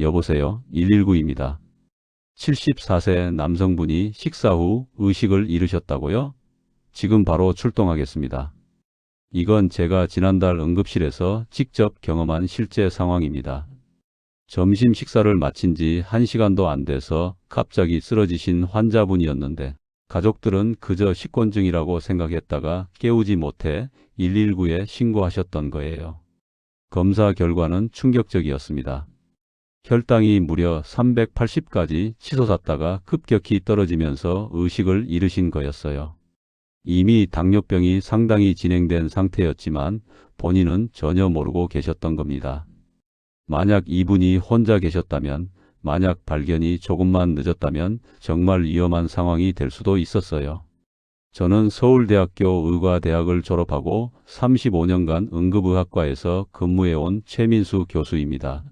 여보세요. 119입니다. 74세 남성분이 식사 후 의식을 잃으셨다고요? 지금 바로 출동하겠습니다. 이건 제가 지난달 응급실에서 직접 경험한 실제 상황입니다. 점심 식사를 마친 지 1시간도 안 돼서 갑자기 쓰러지신 환자분이었는데 가족들은 그저 식곤증이라고 생각했다가 깨우지 못해 119에 신고하셨던 거예요. 검사 결과는 충격적이었습니다. 혈당이 무려 380까지 치솟았다가 급격히 떨어지면서 의식을 잃으신 거였어요. 이미 당뇨병이 상당히 진행된 상태였지만 본인은 전혀 모르고 계셨던 겁니다. 만약 이분이 혼자 계셨다면, 만약 발견이 조금만 늦었다면 정말 위험한 상황이 될 수도 있었어요. 저는 서울대학교 의과대학을 졸업하고 35년간 응급의학과에서 근무해온 최민수 교수입니다.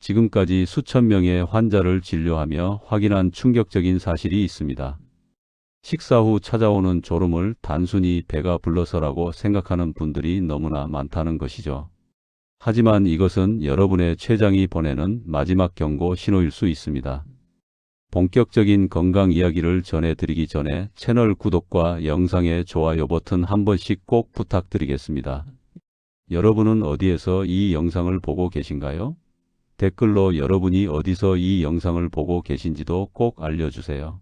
지금까지 수천 명의 환자를 진료하며 확인한 충격적인 사실이 있습니다. 식사 후 찾아오는 졸음을 단순히 배가 불러서라고 생각하는 분들이 너무나 많다는 것이죠. 하지만 이것은 여러분의 췌장이 보내는 마지막 경고 신호일 수 있습니다. 본격적인 건강 이야기를 전해드리기 전에 채널 구독과 영상의 좋아요 버튼 한 번씩 꼭 부탁드리겠습니다. 여러분은 어디에서 이 영상을 보고 계신가요? 댓글로 여러분이 어디서 이 영상을 보고 계신지도 꼭 알려주세요.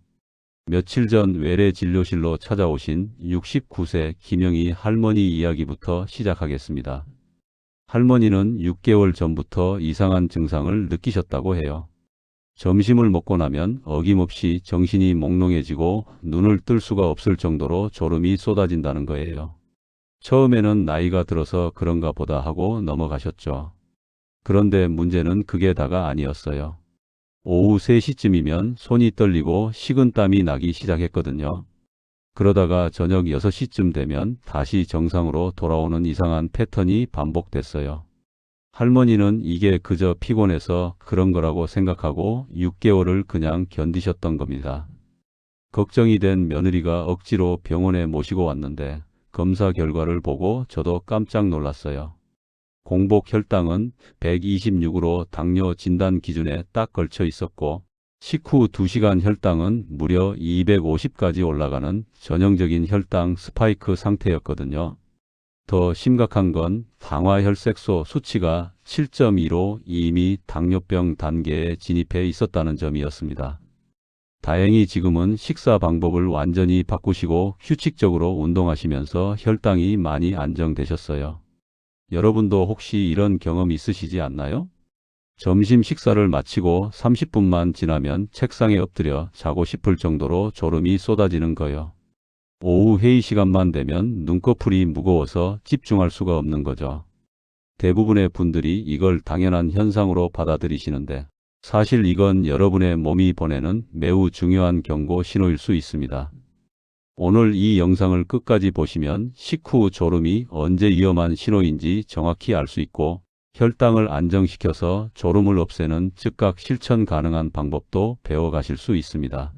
며칠 전 외래 진료실로 찾아오신 69세 김영희 할머니 이야기부터 시작하겠습니다. 할머니는 6개월 전부터 이상한 증상을 느끼셨다고 해요. 점심을 먹고 나면 어김없이 정신이 몽롱해지고 눈을 뜰 수가 없을 정도로 졸음이 쏟아진다는 거예요. 처음에는 나이가 들어서 그런가 보다 하고 넘어가셨죠. 그런데 문제는 그게 다가 아니었어요. 오후 3시쯤이면 손이 떨리고 식은땀이 나기 시작했거든요. 그러다가 저녁 6시쯤 되면 다시 정상으로 돌아오는 이상한 패턴이 반복됐어요. 할머니는 이게 그저 피곤해서 그런 거라고 생각하고 6개월을 그냥 견디셨던 겁니다. 걱정이 된 며느리가 억지로 병원에 모시고 왔는데 검사 결과를 보고 저도 깜짝 놀랐어요. 공복 혈당은 126으로 당뇨 진단 기준에 딱 걸쳐 있었고 식후 2시간 혈당은 무려 250까지 올라가는 전형적인 혈당 스파이크 상태였거든요. 더 심각한 건 당화혈색소 수치가 7.2로 이미 당뇨병 단계에 진입해 있었다는 점이었습니다. 다행히 지금은 식사 방법을 완전히 바꾸시고 휴식적으로 운동하시면서 혈당이 많이 안정되셨어요. 여러분도 혹시 이런 경험 있으시지 않나요? 점심 식사를 마치고 30분만 지나면 책상에 엎드려 자고 싶을 정도로 졸음이 쏟아지는 거요. 오후 회의 시간만 되면 눈꺼풀이 무거워서 집중할 수가 없는 거죠. 대부분의 분들이 이걸 당연한 현상으로 받아들이시는데 사실 이건 여러분의 몸이 보내는 매우 중요한 경고 신호일 수 있습니다. 오늘 이 영상을 끝까지 보시면 식후 졸음이 언제 위험한 신호인지 정확히 알 수 있고 혈당을 안정시켜서 졸음을 없애는 즉각 실천 가능한 방법도 배워가실 수 있습니다.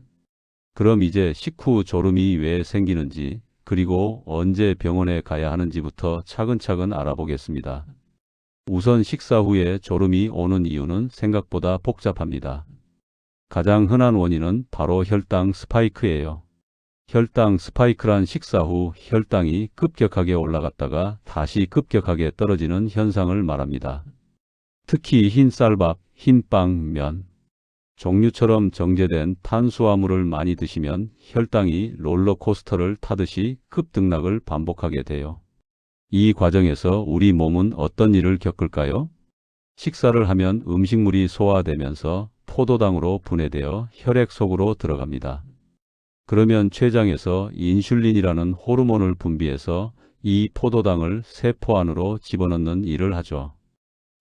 그럼 이제 식후 졸음이 왜 생기는지 그리고 언제 병원에 가야 하는지부터 차근차근 알아보겠습니다. 우선 식사 후에 졸음이 오는 이유는 생각보다 복잡합니다. 가장 흔한 원인은 바로 혈당 스파이크예요. 혈당 스파이크란 식사 후 혈당이 급격하게 올라갔다가 다시 급격하게 떨어지는 현상을 말합니다. 특히 흰 쌀밥, 흰 빵, 면, 종류처럼 정제된 탄수화물을 많이 드시면 혈당이 롤러코스터를 타듯이 급등락을 반복하게 돼요. 이 과정에서 우리 몸은 어떤 일을 겪을까요? 식사를 하면 음식물이 소화되면서 포도당으로 분해되어 혈액 속으로 들어갑니다. 그러면 췌장에서 인슐린이라는 호르몬을 분비해서 이 포도당을 세포 안으로 집어넣는 일을 하죠.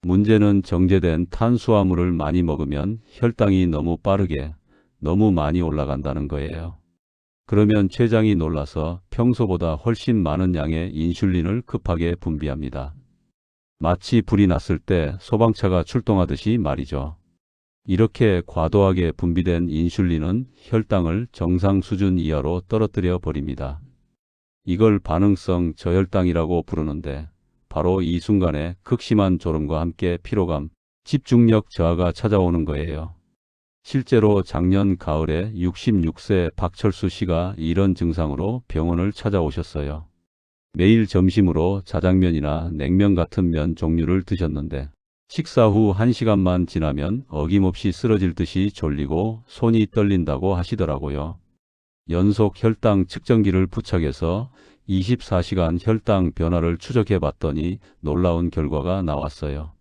문제는 정제된 탄수화물을 많이 먹으면 혈당이 너무 빠르게, 너무 많이 올라간다는 거예요. 그러면 췌장이 놀라서 평소보다 훨씬 많은 양의 인슐린을 급하게 분비합니다. 마치 불이 났을 때 소방차가 출동하듯이 말이죠. 이렇게 과도하게 분비된 인슐린은 혈당을 정상 수준 이하로 떨어뜨려 버립니다. 이걸 반응성 저혈당이라고 부르는데 바로 이 순간에 극심한 졸음과 함께 피로감, 집중력 저하가 찾아오는 거예요. 실제로 작년 가을에 66세 박철수 씨가 이런 증상으로 병원을 찾아오셨어요. 매일 점심으로 자장면이나 냉면 같은 면 종류를 드셨는데 식사 후 1시간만 지나면 어김없이 쓰러질 듯이 졸리고 손이 떨린다고 하시더라고요. 연속 혈당 측정기를 부착해서 24시간 혈당 변화를 추적해 봤더니 놀라운 결과가 나왔어요.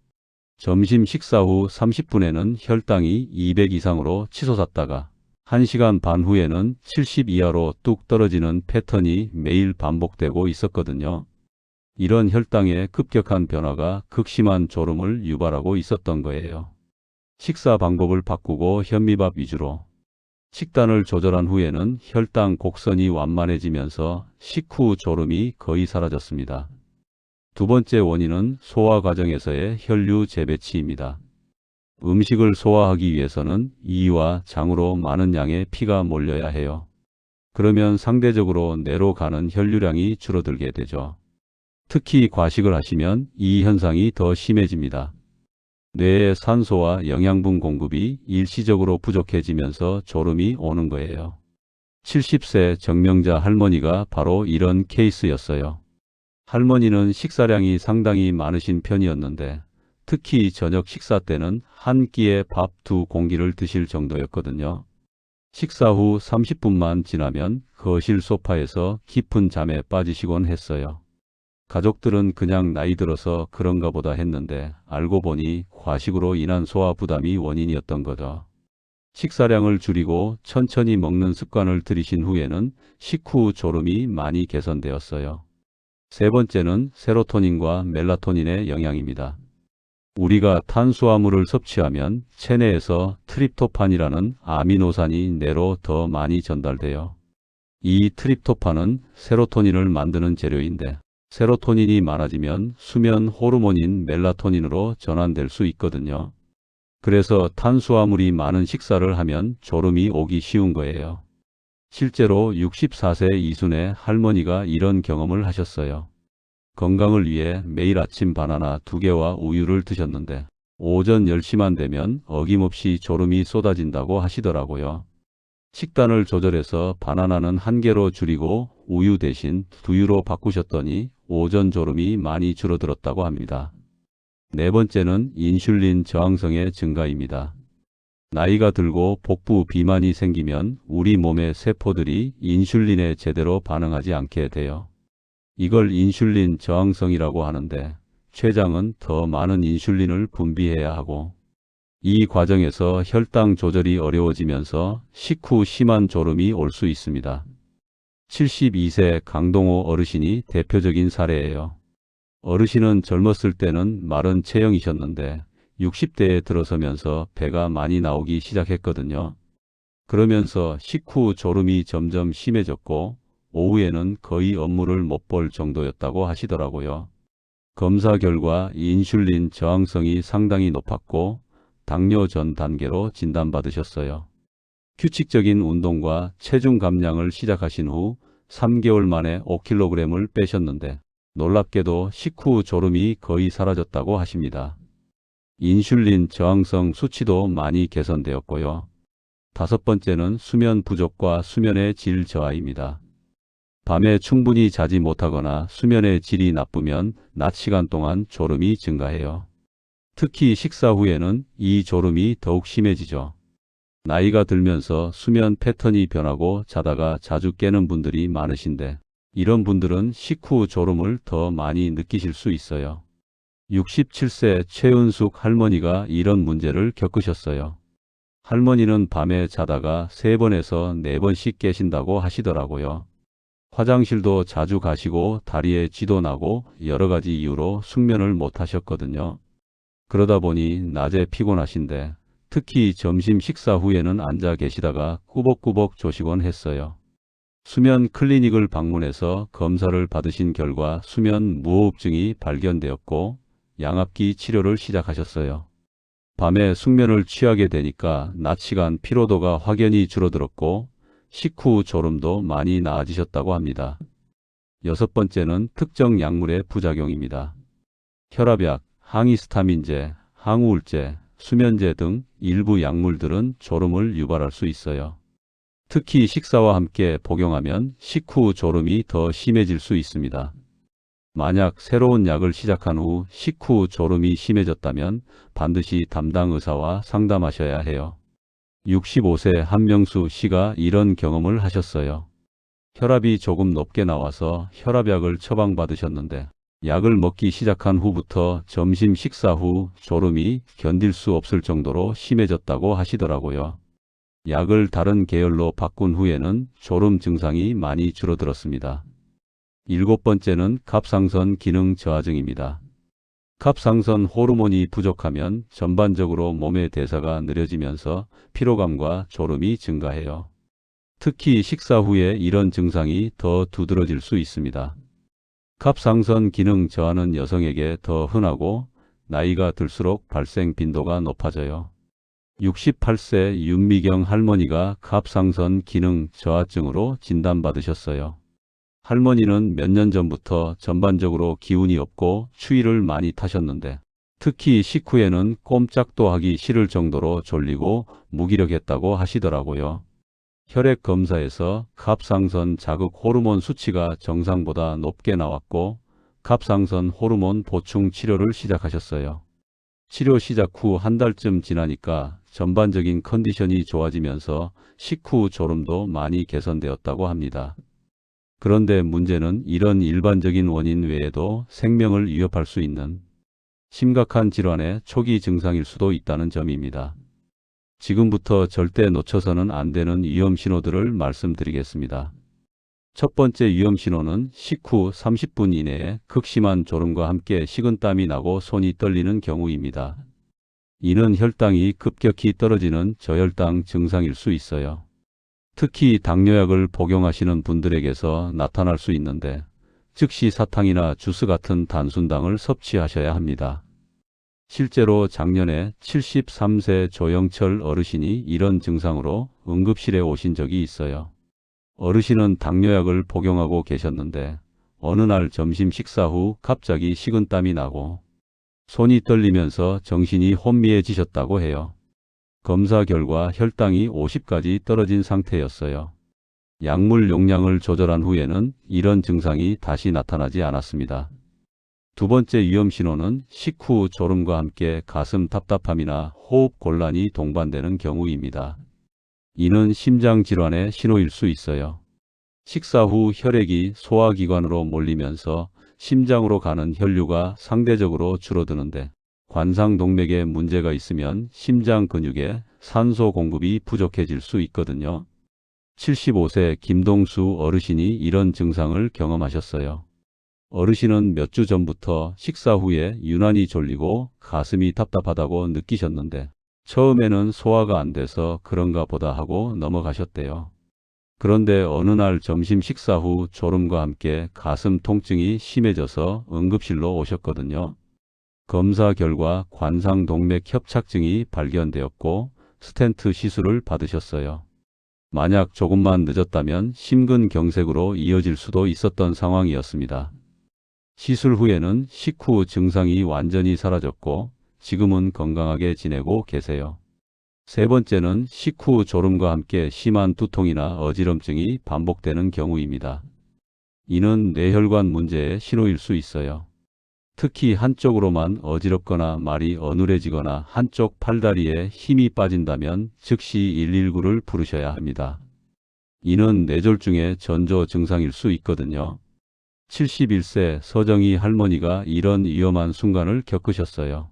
점심 식사 후 30분에는 혈당이 200 이상으로 치솟았다가 1시간 반 후에는 70 이하로 뚝 떨어지는 패턴이 매일 반복되고 있었거든요. 이런 혈당의 급격한 변화가 극심한 졸음을 유발하고 있었던 거예요. 식사 방법을 바꾸고 현미밥 위주로 식단을 조절한 후에는 혈당 곡선이 완만해지면서 식후 졸음이 거의 사라졌습니다. 두 번째 원인은 소화 과정에서의 혈류 재배치입니다. 음식을 소화하기 위해서는 이와 장으로 많은 양의 피가 몰려야 해요. 그러면 상대적으로 뇌로 가는 혈류량이 줄어들게 되죠. 특히 과식을 하시면 이 현상이 더 심해집니다. 뇌의 산소와 영양분 공급이 일시적으로 부족해지면서 졸음이 오는 거예요. 70세 정명자 할머니가 바로 이런 케이스였어요. 할머니는 식사량이 상당히 많으신 편이었는데 특히 저녁 식사 때는 한 끼에 밥 두 공기를 드실 정도였거든요. 식사 후 30분만 지나면 거실 소파에서 깊은 잠에 빠지시곤 했어요. 가족들은 그냥 나이 들어서 그런가 보다 했는데 알고 보니 과식으로 인한 소화 부담이 원인이었던 거죠. 식사량을 줄이고 천천히 먹는 습관을 들이신 후에는 식후 졸음이 많이 개선되었어요. 세 번째는 세로토닌과 멜라토닌의 영향입니다. 우리가 탄수화물을 섭취하면 체내에서 트립토판이라는 아미노산이 뇌로 더 많이 전달돼요. 이 트립토판은 세로토닌을 만드는 재료인데 세로토닌이 많아지면 수면 호르몬인 멜라토닌으로 전환될 수 있거든요. 그래서 탄수화물이 많은 식사를 하면 졸음이 오기 쉬운 거예요. 실제로 64세 이순의 할머니가 이런 경험을 하셨어요. 건강을 위해 매일 아침 바나나 두 개와 우유를 드셨는데 오전 10시만 되면 어김없이 졸음이 쏟아진다고 하시더라고요. 식단을 조절해서 바나나는 한 개로 줄이고 우유 대신 두유로 바꾸셨더니 오전 졸음이 많이 줄어들었다고 합니다. 네 번째는 인슐린 저항성의 증가입니다. 나이가 들고 복부 비만이 생기면 우리 몸의 세포들이 인슐린에 제대로 반응하지 않게 돼요. 이걸 인슐린 저항성이라고 하는데 췌장은 더 많은 인슐린을 분비해야 하고 이 과정에서 혈당 조절이 어려워지면서 식후 심한 졸음이 올 수 있습니다. 72세 강동호 어르신이 대표적인 사례예요. 어르신은 젊었을 때는 마른 체형이셨는데 60대에 들어서면서 배가 많이 나오기 시작했거든요. 그러면서 식후 졸음이 점점 심해졌고 오후에는 거의 업무를 못 볼 정도였다고 하시더라고요. 검사 결과 인슐린 저항성이 상당히 높았고 당뇨 전 단계로 진단받으셨어요. 규칙적인 운동과 체중 감량을 시작하신 후 3개월 만에 5kg을 빼셨는데 놀랍게도 식후 졸음이 거의 사라졌다고 하십니다. 인슐린 저항성 수치도 많이 개선되었고요. 다섯 번째는 수면 부족과 수면의 질 저하입니다. 밤에 충분히 자지 못하거나 수면의 질이 나쁘면 낮 시간 동안 졸음이 증가해요. 특히 식사 후에는 이 졸음이 더욱 심해지죠. 나이가 들면서 수면 패턴이 변하고 자다가 자주 깨는 분들이 많으신데 이런 분들은 식후 졸음을 더 많이 느끼실 수 있어요. 67세 최은숙 할머니가 이런 문제를 겪으셨어요. 할머니는 밤에 자다가 3번에서 4번씩 깨신다고 하시더라고요. 화장실도 자주 가시고 다리에 쥐도 나고 여러 가지 이유로 숙면을 못 하셨거든요. 그러다 보니 낮에 피곤하신데 특히 점심 식사 후에는 앉아 계시다가 꾸벅꾸벅 조시곤 했어요. 수면 클리닉을 방문해서 검사를 받으신 결과 수면 무호흡증이 발견되었고 양압기 치료를 시작하셨어요. 밤에 숙면을 취하게 되니까 낮 시간 피로도가 확연히 줄어들었고 식후 졸음도 많이 나아지셨다고 합니다. 여섯 번째는 특정 약물의 부작용입니다. 혈압약, 항히스타민제, 항우울제, 수면제 등 일부 약물들은 졸음을 유발할 수 있어요. 특히 식사와 함께 복용하면 식후 졸음이 더 심해질 수 있습니다. 만약 새로운 약을 시작한 후 식후 졸음이 심해졌다면 반드시 담당 의사와 상담하셔야 해요. 65세 한명수 씨가 이런 경험을 하셨어요. 혈압이 조금 높게 나와서 혈압약을 처방받으셨는데 약을 먹기 시작한 후부터 점심 식사 후 졸음이 견딜 수 없을 정도로 심해졌다고 하시더라고요. 약을 다른 계열로 바꾼 후에는 졸음 증상이 많이 줄어들었습니다. 일곱 번째는 갑상선 기능 저하증입니다. 갑상선 호르몬이 부족하면 전반적으로 몸의 대사가 느려지면서 피로감과 졸음이 증가해요. 특히 식사 후에 이런 증상이 더 두드러질 수 있습니다. 갑상선 기능 저하는 여성에게 더 흔하고 나이가 들수록 발생 빈도가 높아져요. 68세 윤미경 할머니가 갑상선 기능 저하증으로 진단받으셨어요. 할머니는 몇 년 전부터 전반적으로 기운이 없고 추위를 많이 타셨는데 특히 식후에는 꼼짝도 하기 싫을 정도로 졸리고 무기력했다고 하시더라고요. 혈액 검사에서 갑상선 자극 호르몬 수치가 정상보다 높게 나왔고 갑상선 호르몬 보충 치료를 시작하셨어요. 치료 시작 후 한 달쯤 지나니까 전반적인 컨디션이 좋아지면서 식후 졸음도 많이 개선되었다고 합니다. 그런데 문제는 이런 일반적인 원인 외에도 생명을 위협할 수 있는 심각한 질환의 초기 증상일 수도 있다는 점입니다. 지금부터 절대 놓쳐서는 안 되는 위험 신호들을 말씀드리겠습니다. 첫 번째 위험 신호는 식후 30분 이내에 극심한 졸음과 함께 식은땀이 나고 손이 떨리는 경우입니다. 이는 혈당이 급격히 떨어지는 저혈당 증상일 수 있어요. 특히 당뇨약을 복용하시는 분들에게서 나타날 수 있는데 즉시 사탕이나 주스 같은 단순당을 섭취하셔야 합니다. 실제로 작년에 73세 조영철 어르신이 이런 증상으로 응급실에 오신 적이 있어요. 어르신은 당뇨약을 복용하고 계셨는데 어느 날 점심 식사 후 갑자기 식은땀이 나고 손이 떨리면서 정신이 혼미해지셨다고 해요. 검사 결과 혈당이 50까지 떨어진 상태였어요. 약물 용량을 조절한 후에는 이런 증상이 다시 나타나지 않았습니다. 두 번째 위험 신호는 식후 졸음과 함께 가슴 답답함이나 호흡 곤란이 동반되는 경우입니다. 이는 심장 질환의 신호일 수 있어요. 식사 후 혈액이 소화기관으로 몰리면서 심장으로 가는 혈류가 상대적으로 줄어드는데 관상동맥에 문제가 있으면 심장 근육에 산소 공급이 부족해질 수 있거든요. 75세 김동수 어르신이 이런 증상을 경험하셨어요. 어르신은 몇 주 전부터 식사 후에 유난히 졸리고 가슴이 답답하다고 느끼셨는데 처음에는 소화가 안 돼서 그런가 보다 하고 넘어가셨대요. 그런데 어느 날 점심 식사 후 졸음과 함께 가슴 통증이 심해져서 응급실로 오셨거든요. 검사 결과 관상동맥 협착증이 발견되었고 스텐트 시술을 받으셨어요. 만약 조금만 늦었다면 심근경색으로 이어질 수도 있었던 상황이었습니다. 시술 후에는 식후 증상이 완전히 사라졌고 지금은 건강하게 지내고 계세요. 세 번째는 식후 졸음과 함께 심한 두통이나 어지럼증이 반복되는 경우입니다. 이는 뇌혈관 문제의 신호일 수 있어요. 특히 한쪽으로만 어지럽거나 말이 어눌해지거나 한쪽 팔다리에 힘이 빠진다면 즉시 119를 부르셔야 합니다. 이는 뇌졸중의 전조 증상일 수 있거든요. 71세 서정희 할머니가 이런 위험한 순간을 겪으셨어요.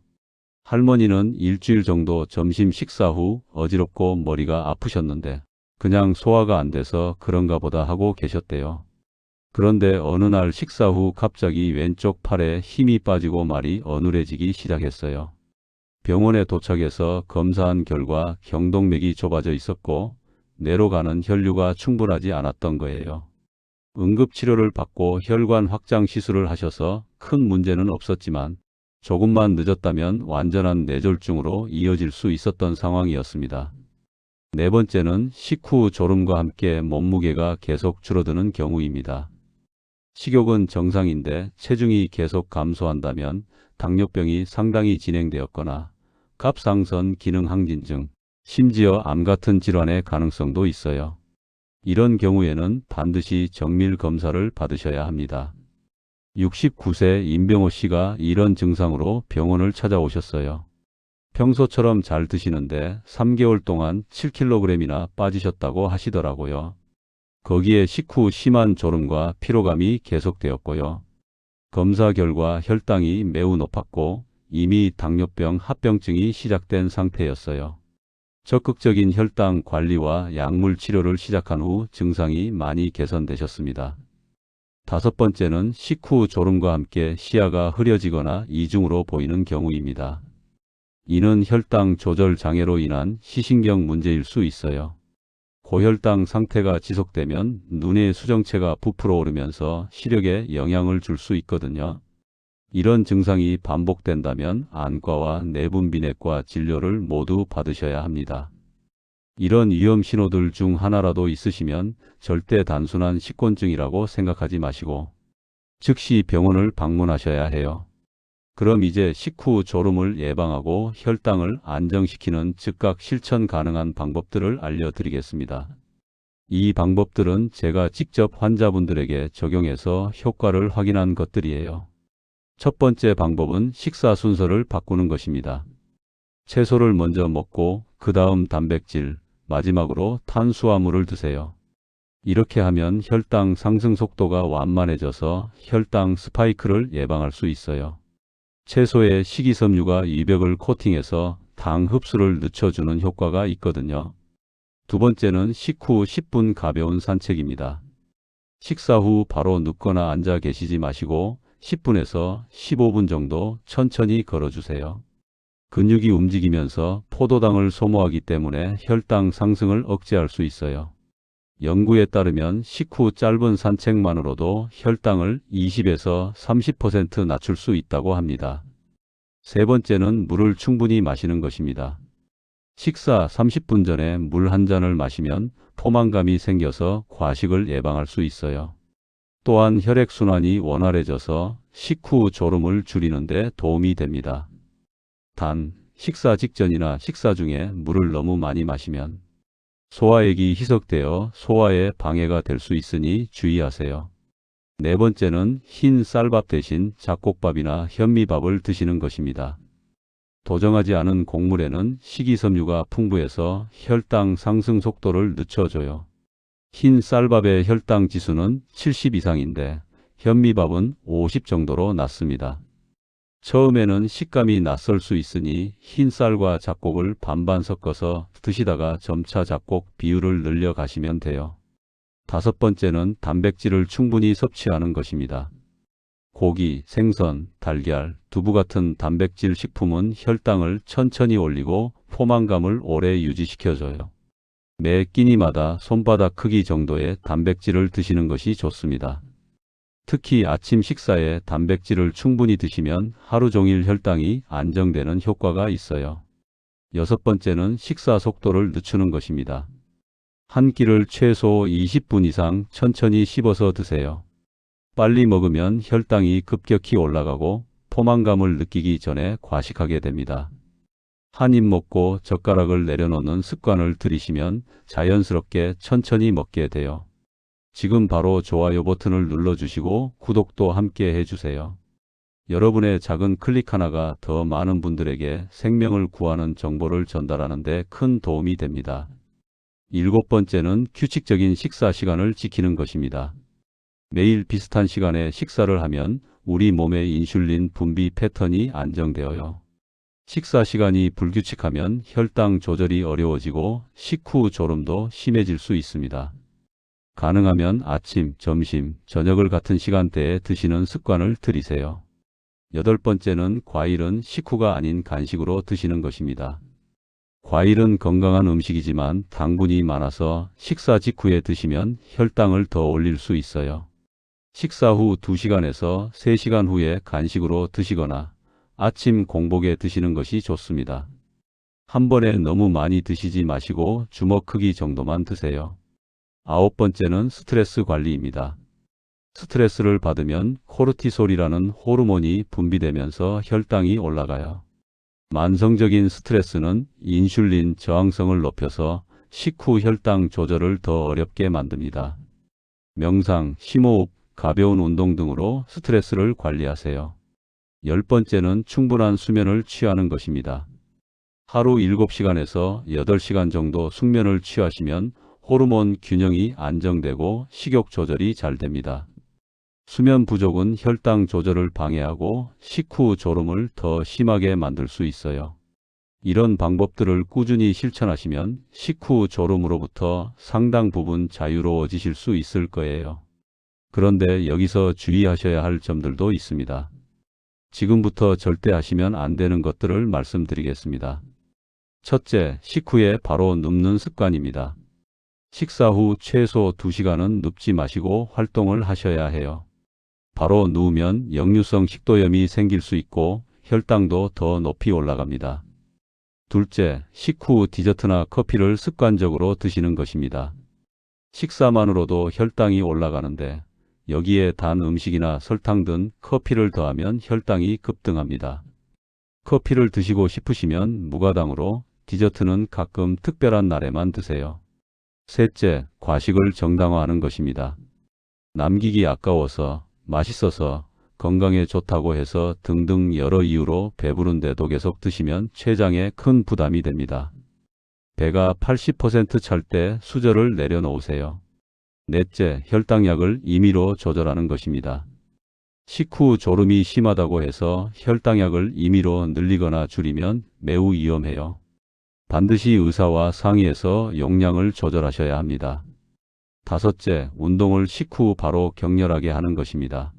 할머니는 일주일 정도 점심 식사 후 어지럽고 머리가 아프셨는데 그냥 소화가 안 돼서 그런가 보다 하고 계셨대요. 그런데 어느 날 식사 후 갑자기 왼쪽 팔에 힘이 빠지고 말이 어눌해지기 시작했어요. 병원에 도착해서 검사한 결과 경동맥이 좁아져 있었고 뇌로 가는 혈류가 충분하지 않았던 거예요. 응급치료를 받고 혈관 확장 시술을 하셔서 큰 문제는 없었지만 조금만 늦었다면 완전한 뇌졸중으로 이어질 수 있었던 상황이었습니다. 네 번째는 식후 졸음과 함께 몸무게가 계속 줄어드는 경우입니다. 식욕은 정상인데 체중이 계속 감소한다면 당뇨병이 상당히 진행되었거나 갑상선 기능 항진증, 심지어 암 같은 질환의 가능성도 있어요. 이런 경우에는 반드시 정밀 검사를 받으셔야 합니다. 69세 임병호 씨가 이런 증상으로 병원을 찾아오셨어요. 평소처럼 잘 드시는데 3개월 동안 7kg이나 빠지셨다고 하시더라고요. 거기에 식후 심한 졸음과 피로감이 계속되었고요. 검사 결과 혈당이 매우 높았고 이미 당뇨병 합병증이 시작된 상태였어요. 적극적인 혈당 관리와 약물 치료를 시작한 후 증상이 많이 개선되셨습니다. 다섯 번째는 식후 졸음과 함께 시야가 흐려지거나 이중으로 보이는 경우입니다. 이는 혈당 조절 장애로 인한 시신경 문제일 수 있어요. 고혈당 상태가 지속되면 눈의 수정체가 부풀어 오르면서 시력에 영향을 줄 수 있거든요. 이런 증상이 반복된다면 안과와 내분비내과 진료를 모두 받으셔야 합니다. 이런 위험 신호들 중 하나라도 있으시면 절대 단순한 식곤증이라고 생각하지 마시고 즉시 병원을 방문하셔야 해요. 그럼 이제 식후 졸음을 예방하고 혈당을 안정시키는 즉각 실천 가능한 방법들을 알려드리겠습니다. 이 방법들은 제가 직접 환자분들에게 적용해서 효과를 확인한 것들이에요. 첫 번째 방법은 식사 순서를 바꾸는 것입니다. 채소를 먼저 먹고 그 다음 단백질, 마지막으로 탄수화물을 드세요. 이렇게 하면 혈당 상승 속도가 완만해져서 혈당 스파이크를 예방할 수 있어요. 채소에 식이섬유가 이벽을 코팅해서 당 흡수를 늦춰주는 효과가 있거든요. 두 번째는 식후 10분 가벼운 산책입니다. 식사 후 바로 눕거나 앉아 계시지 마시고 10분에서 15분 정도 천천히 걸어주세요. 근육이 움직이면서 포도당을 소모하기 때문에 혈당 상승을 억제할 수 있어요. 연구에 따르면 식후 짧은 산책만으로도 혈당을 20에서 30% 낮출 수 있다고 합니다. 세 번째는 물을 충분히 마시는 것입니다. 식사 30분 전에 물 한 잔을 마시면 포만감이 생겨서 과식을 예방할 수 있어요. 또한 혈액순환이 원활해져서 식후 졸음을 줄이는데 도움이 됩니다. 단, 식사 직전이나 식사 중에 물을 너무 많이 마시면 소화액이 희석되어 소화에 방해가 될 수 있으니 주의하세요. 네 번째는 흰 쌀밥 대신 잡곡밥이나 현미밥을 드시는 것입니다. 도정하지 않은 곡물에는 식이섬유가 풍부해서 혈당 상승 속도를 늦춰줘요. 흰 쌀밥의 혈당 지수는 70 이상인데 현미밥은 50 정도로 낮습니다. 처음에는 식감이 낯설 수 있으니 흰 쌀과 잡곡을 반반 섞어서 드시다가 점차 잡곡 비율을 늘려 가시면 돼요. 다섯 번째는 단백질을 충분히 섭취하는 것입니다. 고기, 생선, 달걀, 두부 같은 단백질 식품은 혈당을 천천히 올리고 포만감을 오래 유지시켜줘요. 매 끼니마다 손바닥 크기 정도의 단백질을 드시는 것이 좋습니다. 특히 아침 식사에 단백질을 충분히 드시면 하루 종일 혈당이 안정되는 효과가 있어요. 여섯 번째는 식사 속도를 늦추는 것입니다. 한 끼를 최소 20분 이상 천천히 씹어서 드세요. 빨리 먹으면 혈당이 급격히 올라가고 포만감을 느끼기 전에 과식하게 됩니다. 한 입 먹고 젓가락을 내려놓는 습관을 들이시면 자연스럽게 천천히 먹게 돼요. 지금 바로 좋아요 버튼을 눌러주시고 구독도 함께 해주세요. 여러분의 작은 클릭 하나가 더 많은 분들에게 생명을 구하는 정보를 전달하는 데 큰 도움이 됩니다. 일곱 번째는 규칙적인 식사 시간을 지키는 것입니다. 매일 비슷한 시간에 식사를 하면 우리 몸의 인슐린 분비 패턴이 안정되어요. 식사 시간이 불규칙하면 혈당 조절이 어려워지고 식후 졸음도 심해질 수 있습니다. 가능하면 아침, 점심, 저녁을 같은 시간대에 드시는 습관을 들이세요. 여덟 번째는 과일은 식후가 아닌 간식으로 드시는 것입니다. 과일은 건강한 음식이지만 당분이 많아서 식사 직후에 드시면 혈당을 더 올릴 수 있어요. 식사 후 2시간에서 3시간 후에 간식으로 드시거나 아침 공복에 드시는 것이 좋습니다. 한 번에 너무 많이 드시지 마시고 주먹 크기 정도만 드세요. 아홉 번째는 스트레스 관리입니다. 스트레스를 받으면 코르티솔이라는 호르몬이 분비되면서 혈당이 올라가요. 만성적인 스트레스는 인슐린 저항성을 높여서 식후 혈당 조절을 더 어렵게 만듭니다. 명상, 심호흡, 가벼운 운동 등으로 스트레스를 관리하세요. 열 번째는 충분한 수면을 취하는 것입니다. 하루 7시간에서 8시간 정도 숙면을 취하시면 호르몬 균형이 안정되고 식욕 조절이 잘 됩니다. 수면 부족은 혈당 조절을 방해하고 식후 졸음을 더 심하게 만들 수 있어요. 이런 방법들을 꾸준히 실천하시면 식후 졸음으로부터 상당 부분 자유로워지실 수 있을 거예요. 그런데 여기서 주의하셔야 할 점들도 있습니다. 지금부터 절대 하시면 안 되는 것들을 말씀드리겠습니다. 첫째, 식후에 바로 눕는 습관입니다. 식사 후 최소 2시간은 눕지 마시고 활동을 하셔야 해요. 바로 누우면 역류성 식도염이 생길 수 있고 혈당도 더 높이 올라갑니다. 둘째, 식후 디저트나 커피를 습관적으로 드시는 것입니다. 식사만으로도 혈당이 올라가는데 여기에 단 음식이나 설탕 등 커피를 더하면 혈당이 급등합니다. 커피를 드시고 싶으시면 무가당으로 디저트는 가끔 특별한 날에만 드세요. 셋째, 과식을 정당화하는 것입니다. 남기기 아까워서, 맛있어서, 건강에 좋다고 해서 등등 여러 이유로 배부른데도 계속 드시면 췌장에 큰 부담이 됩니다. 배가 80%찰 때 수저를 내려놓으세요. 넷째, 혈당약을 임의로 조절하는 것입니다. 식후 졸음이 심하다고 해서 혈당약을 임의로 늘리거나 줄이면 매우 위험해요. 반드시 의사와 상의해서 용량을 조절하셔야 합니다. 다섯째, 운동을 식후 바로 격렬하게 하는 것입니다.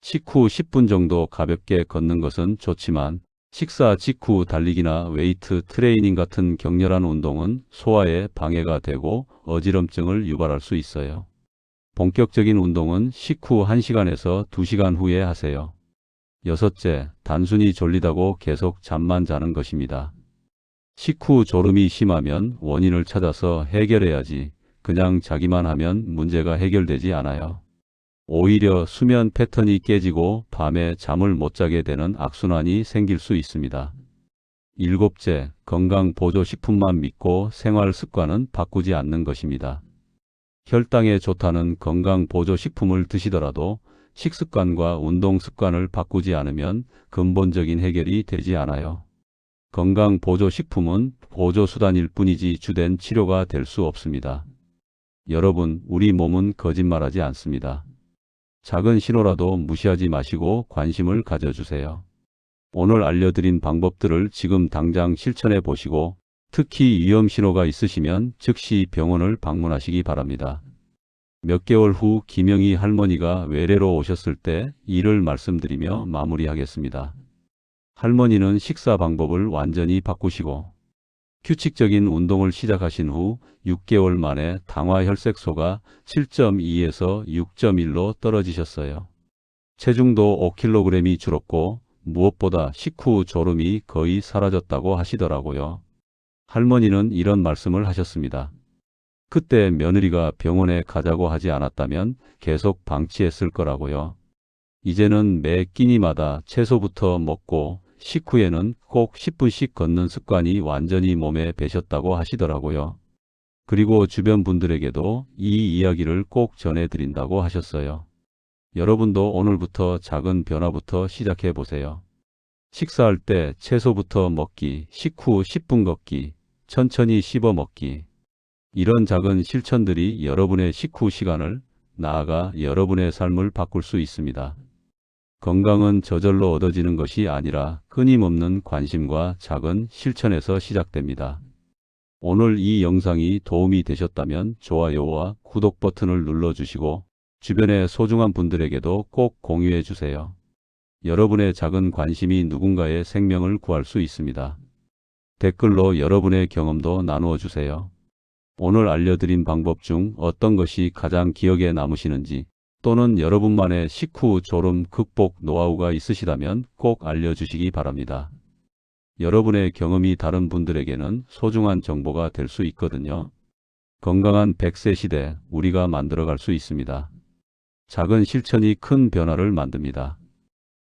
식후 10분 정도 가볍게 걷는 것은 좋지만 식사 직후 달리기나 웨이트 트레이닝 같은 격렬한 운동은 소화에 방해가 되고 어지럼증을 유발할 수 있어요. 본격적인 운동은 식후 1시간에서 2시간 후에 하세요. 여섯째, 단순히 졸리다고 계속 잠만 자는 것입니다. 식후 졸음이 심하면 원인을 찾아서 해결해야지 그냥 자기만 하면 문제가 해결되지 않아요. 오히려 수면 패턴이 깨지고 밤에 잠을 못 자게 되는 악순환이 생길 수 있습니다. 일곱째, 건강 보조 식품만 믿고 생활 습관은 바꾸지 않는 것입니다. 혈당에 좋다는 건강 보조 식품을 드시더라도 식습관과 운동 습관을 바꾸지 않으면 근본적인 해결이 되지 않아요. 건강 보조 식품은 보조 수단일 뿐이지 주된 치료가 될 수 없습니다. 여러분, 우리 몸은 거짓말하지 않습니다. 작은 신호라도 무시하지 마시고 관심을 가져주세요. 오늘 알려드린 방법들을 지금 당장 실천해 보시고 특히 위험 신호가 있으시면 즉시 병원을 방문하시기 바랍니다. 몇 개월 후 김영희 할머니가 외래로 오셨을 때 이를 말씀드리며 마무리하겠습니다. 할머니는 식사 방법을 완전히 바꾸시고 규칙적인 운동을 시작하신 후 6개월 만에 당화 혈색소가 7.2에서 6.1로 떨어지셨어요. 체중도 5kg이 줄었고 무엇보다 식후 졸음이 거의 사라졌다고 하시더라고요. 할머니는 이런 말씀을 하셨습니다. 그때 며느리가 병원에 가자고 하지 않았다면 계속 방치했을 거라고요. 이제는 매 끼니마다 채소부터 먹고 식후에는 꼭 10분씩 걷는 습관이 완전히 몸에 배셨다고 하시더라고요. 그리고 주변 분들에게도 이 이야기를 꼭 전해드린다고 하셨어요. 여러분도 오늘부터 작은 변화부터 시작해 보세요. 식사할 때 채소부터 먹기, 식후 10분 걷기, 천천히 씹어 먹기. 이런 작은 실천들이 여러분의 식후 시간을 나아가 여러분의 삶을 바꿀 수 있습니다. 건강은 저절로 얻어지는 것이 아니라 끊임없는 관심과 작은 실천에서 시작됩니다. 오늘 이 영상이 도움이 되셨다면 좋아요와 구독 버튼을 눌러주시고 주변의 소중한 분들에게도 꼭 공유해 주세요. 여러분의 작은 관심이 누군가의 생명을 구할 수 있습니다. 댓글로 여러분의 경험도 나누어 주세요. 오늘 알려드린 방법 중 어떤 것이 가장 기억에 남으시는지 또는 여러분만의 식후 졸음 극복 노하우가 있으시다면 꼭 알려주시기 바랍니다. 여러분의 경험이 다른 분들에게는 소중한 정보가 될 수 있거든요. 건강한 100세 시대 우리가 만들어갈 수 있습니다. 작은 실천이 큰 변화를 만듭니다.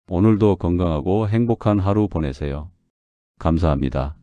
오늘도 건강하고 행복한 하루 보내세요. 감사합니다.